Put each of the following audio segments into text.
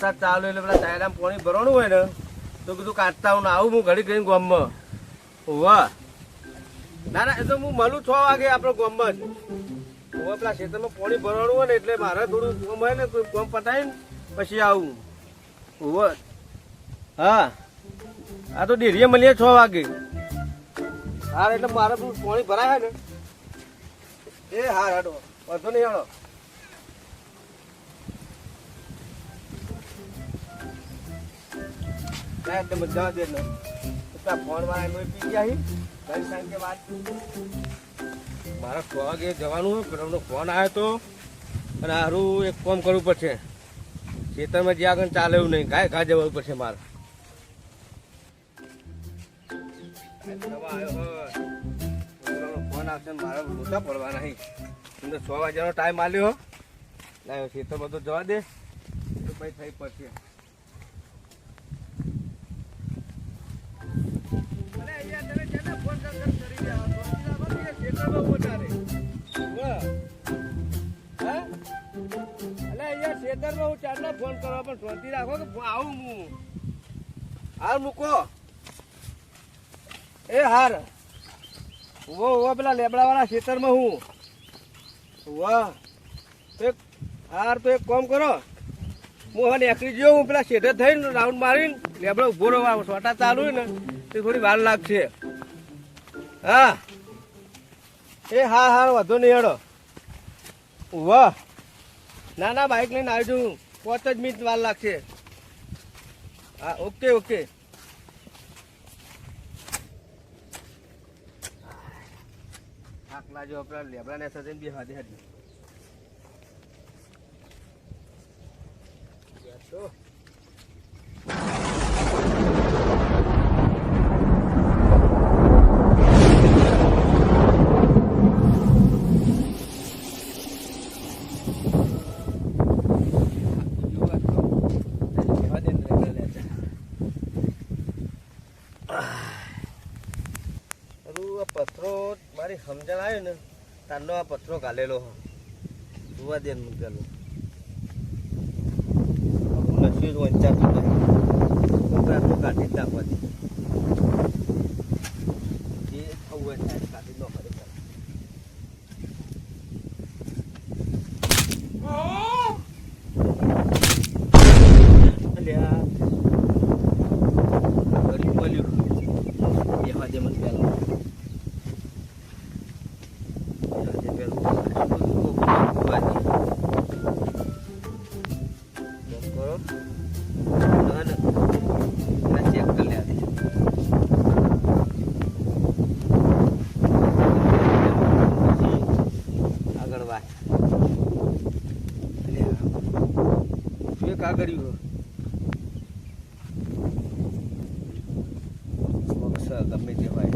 વરસાદ ચાલુ એટલે પેલા ટાયરામાં પાણી ભરવાનું હોય ને, તો કીધું કાઢતા હું આવું હું ઘડી કરીને ગામમાં. હોવા. ના ના, એ તો હું મળું છ વાગે આપણે ગામમાં જ. હવે, પેલા ખેતરમાં પાણી ભરવાનું હોય ને એટલે મારે થોડું કામ હોય ને કોઈ કામ પછી આવું. હોવે. હા. આ તો ડેરીએ મળીએ છ વાગે. હા, એટલે મારે પાણી ભરાય ને. એ હા હાડો વાંધો નહીં હાડો ના એટલે મજા દે ને ફોન વાળા એનો પી ગયા વાત મારા છ વાગે જવાનું પેલો ફોન આવ્યો તો અને હારું એક કામ કરવું પડશે. ખેતરમાં જ્યાં આગળ ચાલે એવું નહીં ગાય ઘા જવું પડશે મારે. ફોન આવશે ને મારે મોટા પડવા નહીં અંદર છ વાગ્યાનો ટાઈમ આલ્યો ના ખેતર બધો જવા દે. તો પછી થઈ પડશે. ખેતરમાં. હે? ચારનો ફોન કરવા પણ શાંતિ રાખો કે આવું હું. હાર એ હાર. ઊભો ઊભો, પેલા લેબડાવાળા ખેતરમાં હું. વાહ. એક હાર, તો એક કોમ કરો. હું હવે નીકળી ગયો, હું પેલા શેઠે થઈને રાઉન્ડ મારીને લેબડો ઊભો રહો સોટા ચાલુ ને, તે થોડી વાર લાગશે. હા. એ હા હા, વધુ નહીં હેડો. વાહ ના ના બાઇક લઈને આવી જઉં. પાંચ જ મિનિટ વાર લાગશે. હા, ઓકે ઓકે. આકલા જો આપણા લેબડાને સજન બી હાથે હાથી બેસો. બેહવા દે ને લેબડા લેતા. અરું આ પથરો મારી સમજણ ને તારનો આ પથરો ગાલેલો હો. જોવા દે મૂકેલો. નસી વંચાતું નહીં કાઢી જ નાખવા જે થવું થાય. બોક્સર ગમે તે હોય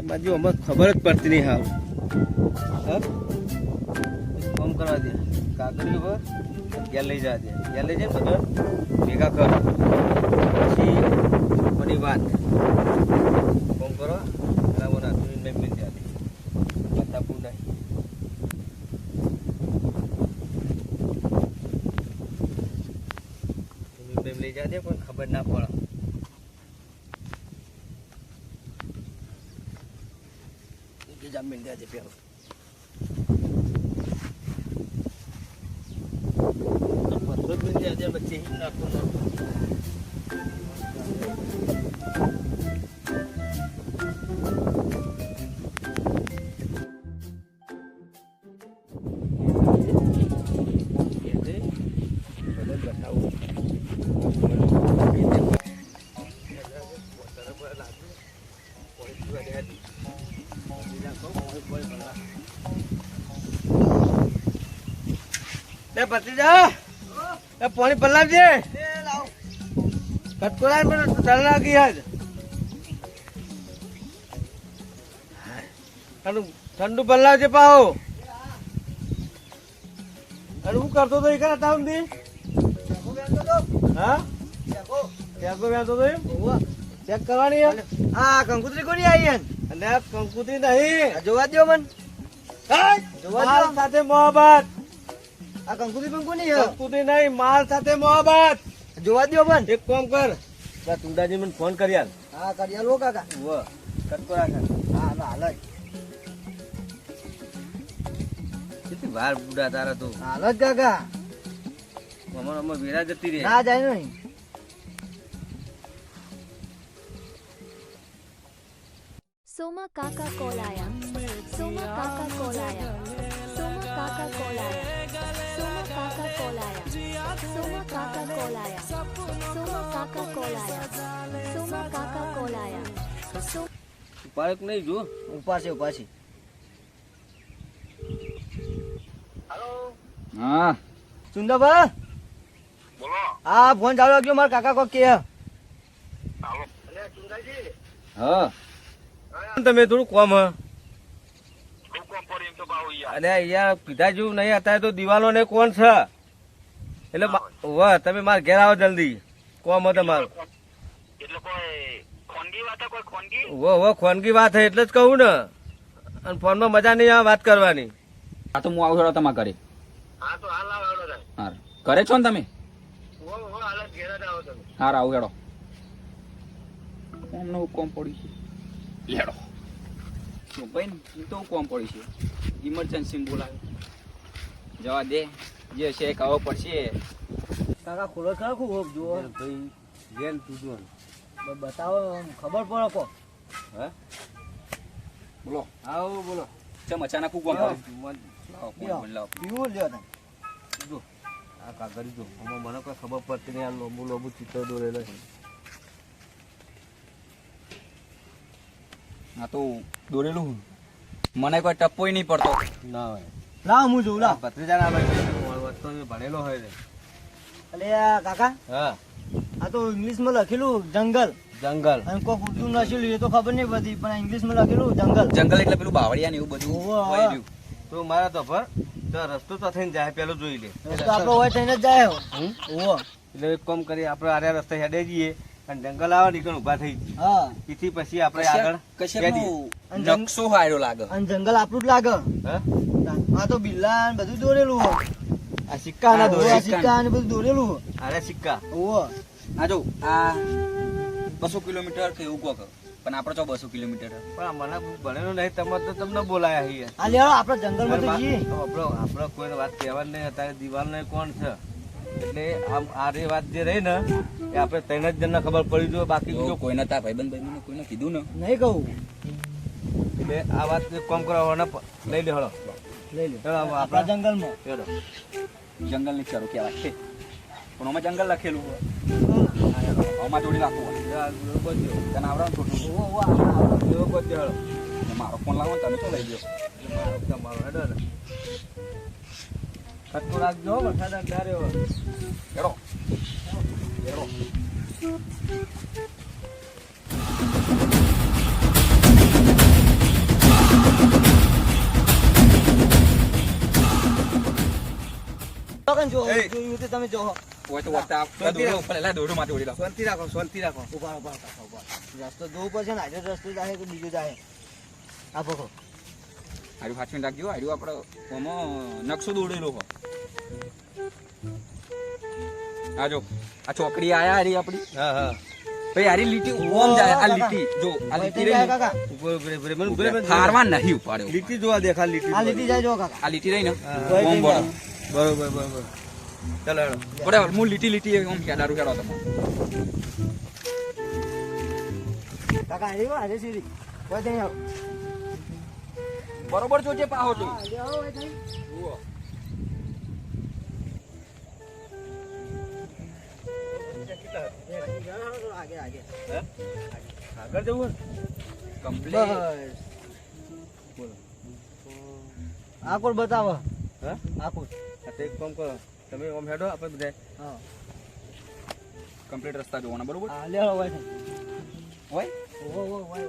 એમાં જો અમે ખબર જ પડતી નહીં હાવ. ફોન કરવા દે. કાગળ પર ઘેર લઈ જવા દે. ઘેર લઈ જાય બધા? ભેગા કરો. પછી બધી વાત. ફોન કરો પેલા મને હાથું મેં મિલ જાય બધા પૂરા લઈ દે કોઈ ખબર ના પડે. કે દે પેલો એ ભત્રીજા એ પાણી પલાવજે. કટકોરા પણ આજ. ઠંડુ ઠંડુ પલાવજે પાહો. હું કરતો તો એ કરા તાવ દી હા તો એમ? ચેક કરવાની એમ આ કંકુતરી કોની આવી એન અને કંકુતરી નહીં. જોવા દો મન. જોવા દો. સાથે મોહબ્બત. આ કંકુત્રી પણ કોની હે સંસ્કૃતિ નહીં માલ સાથે મોહબ્બત જોવા દ્યો પણ એક કામ કર પેલા તુંડાજી મને ફોન કરી આલ હા કરી લો કાકા વ કરતો રાખ હા હાલો હાલો જ. કેટલી વાર બુડા તારા તો હાલો જ કાકા અમાર અમાર વેરા જતી રહે ના જાય નહીં સોમા કાકા કોલાયા સોમા કાકા કોલાયા સોમા કાકા કોલાયા સોમા કાકા કોલાયા સોમા કાકા કોલાયા સોમા કાકા કોલાયા સોમા કાકા કોલાયા પારક નહીં જો ઊભા છે હા. સુંદરભા? હા ફોન ચાલુ રાખજો મારા કાકા કોક કે. હા. તમે થોડું કોમ હ. અને યાર પીધા જેવું નહીં અત્યારે તો દિવાલો ને કોણ છે? એટલે મા- વાહ તમે મારા ઘેર આવો જલ્દી. કોમ હો તમારું વો વો ખોનગી વાત હે એટલે જ કહું ને. અને ફોનમાં મજા નહીં આવે વાત કરવાની. આ તો હું આવું હેડો તમારા ઘરે. હાર. ઘરે છો ને તમે? હાર આવું હેડો. કોમ કોમ પડી છે. લેડો ભાઈ તો કોમ પડી છે. ઇમરજન્સી બોલાવે જવા દે. જે છે એ ખાવો પડશે. કાકા ખોલો ખરા ખૂબ જુઓ. ભાઈ ઘેર તું જો બ- બતાવો ખબર પડે કો હે? બોલો. આવો બોલો. ચમ અચાનક. ફોન લાવો. પીવું લ્યો. તમે. જો. આ કાગળ જો. આમાં મને કોઈ ખબર પડતી નહીં. આ લોબુ લોબુ ચિત્ર દોરેલો છે. આ તો દોરેલું. મને કોઈ ટપ્પોય નહીં પડતો. ના હોય. લાવ હું જોઉં લા ભત્રીજા ના ભાઈ વસ્તુ ભણેલો હોય અલે આ કાકા હા. આ તો ઇંગ્લિશમાં લખેલું જંગલ. જંગલ. અને કોક ઉર્દુ લખેલું એ તો ખબર નહીં બધી પણ ઇંગ્લિશમાં લખેલું જંગલ. જંગલ એટલે પેલું બાવળિયા ને એવું બધું. હોય રહ્યું. તો મારા તો પર તો રસ્તો તો થઈને જાય પેલો જોઈ લે. રસ્તો આપણો હોય થઈને જ જાય. હમ? એટલે એક કામ કરી આપણે આર્યા રસ્તે હેડે જઈએ. અને જંગલ આવે નીકળ ઊભા થઈ હા. એથી પછી આપણે આગળ નકશો હાર્યો લાગે. અને જંગલ આપણું જ લાગે. હા? આ તો બિલ્લા બધું દોરેલું હોય. આ સિક્કા ના દોરે. સિક્કા ને બધું દોરેલું હોય. અરે સિક્કા. ઓ આ જો. આ બસો કિલોમીટર કે એવું કોક પણ આપણે તો બસો કિલોમીટર પણ મને ભણેલો નહીં તમે તો તમને બોલાયા અહીંયા આ લેવો આપણે જંગલમાં તો જઈએ. આપણો આપણો કોઈ વાત કહેવાની નહીં અત્યારે દિવાલ ને કોણ છે? એટલે આમ આ રે વાત જે રહી ને એ આપણે ત્રણ જ જણને ખબર પડી જો બાકી બીજો કોઈ નતા ભાઈબંધ ભાઈ કોઈને કીધું ને. નહીં કહું. એટલે આ વાત કોમ કરવા લઈ લે હળો. લઈ લે. આપણા જંગલમાં. હેડો જંગલની ચારો કેવાય છે પણ આમાં જંગલ લખેલું હોય. આમાં જોડી હોય. આ તને આવડે છોટું. ને મારો ફોન લાવો તમે શું લઈ ગયો મારો તમારો હેડો ને. ખટકો રાખજો વરસાદ અંધારે તમે જોહો હોય તો વત્તા આ દોડો ઉપર લે દોડો માં જોડી લાવો શાંતિ રાખો શાંતિ રાખો. ઊભા ઊભા ઊભા રસ્તો જોવું પડશે ને આજે રસ્તો જાય કે બીજો જાય આ પકડો હારું હાચવીને રાખજો હારું આપણો આમાં નકશો દોડેલો હોય આ જો આ ચોકડી આયા હારી આપડી હા હા. ભાઈ હારી લીટી ઓમ જાય આ લીટી. જો આ લીટી રહી કાકા. ઉપર ઉપર ઉપર મને ઉપર ઉપર હારવા નહીં ઉપાડ્યો. લીટી જોવા દેખા લીટી આ લીટી જાય જો કાકા. આ લીટી રહી ને ઓમ બોલો. બરોબર બરોબર. ચાલો હેડો બરાબર હું લીટી લીટી ઓમ તમે કાકા સીધી. કોઈ નહીં બરોબર જોજે પાહો તું આગળ જવું કમ્પ્લીટ બસ આ કોણ બતાવો? હા? આ કોણ? આ તો એક કામ કરો. તમે ઓમ હેડો આપણે બધા હા. કમ્પ્લીટ રસ્તા જોવાના બરોબર? હા લે હોય? હોય, હોય.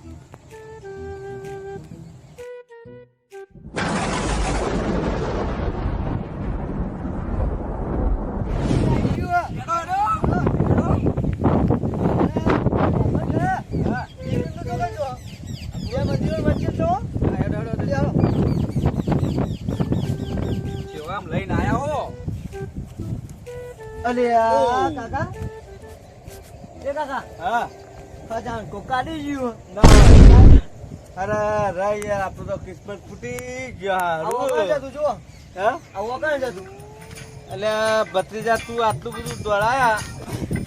યાર આઈ ગયું આઈ ગયું હો ના હોય કેટલા આઈ રહ્યું હોય ચાલો જો કાકા ઓય થઈને ચડવાનું ઉપર કેટલી વાર રે તો બધું યાર હા હાલ પડતો પડતા નહીં. પિતાજી. હા, બતાવું હું તમને લઈને આયા હા, હેડો, હેડો, હેડો. કેવા આમ લઈને આયા હો. અરે યાર આપણું તો કિસ્મત ફૂટી ગયો. હા એટલે ભત્રીજા તું આટલું બધું દોડાયા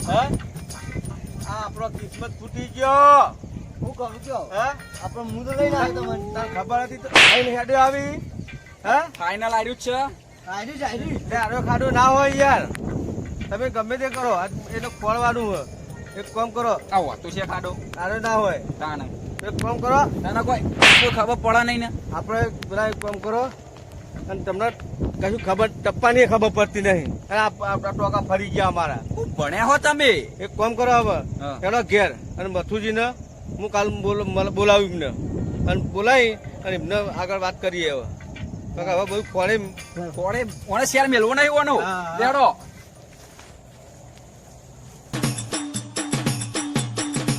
હે આ આપણો કિસ્મત ફૂટી ગયો હે તને ખબર હતી તો આઈને હેડે આવી. હે? ફાઇનલ આવ્યું જ છે. તે આડો ખાડો ના હોય યાર. તમે ગમે તે કરો એનો ખોળવાનું હોય. એક કામ કરો. આવો તો છે ખાડો. તારે ના હોય. તાણે એક કામ કરો. તને કોઈ કોઈ ખબર પડે નહીં ને. આપણે બધા એક કામ કરો. અને તમને કશું ખબર ટપ્પાની ખબર પડતી નહીં. અને આપણા ટોકા ફરી ગયા અમારા. ખૂબ ભણ્યા હો તમે? એક કામ કરો હવે. હા. એનો ઘેર. અને મથુજીને હું કાલ બોલ- મને એમને. અને બોલાવી અને એમને આગળ વાત કરીએ હવે. હવે બધું ફોડે કોણે કોણે શેર મેલવો નહીં ઓનો હા.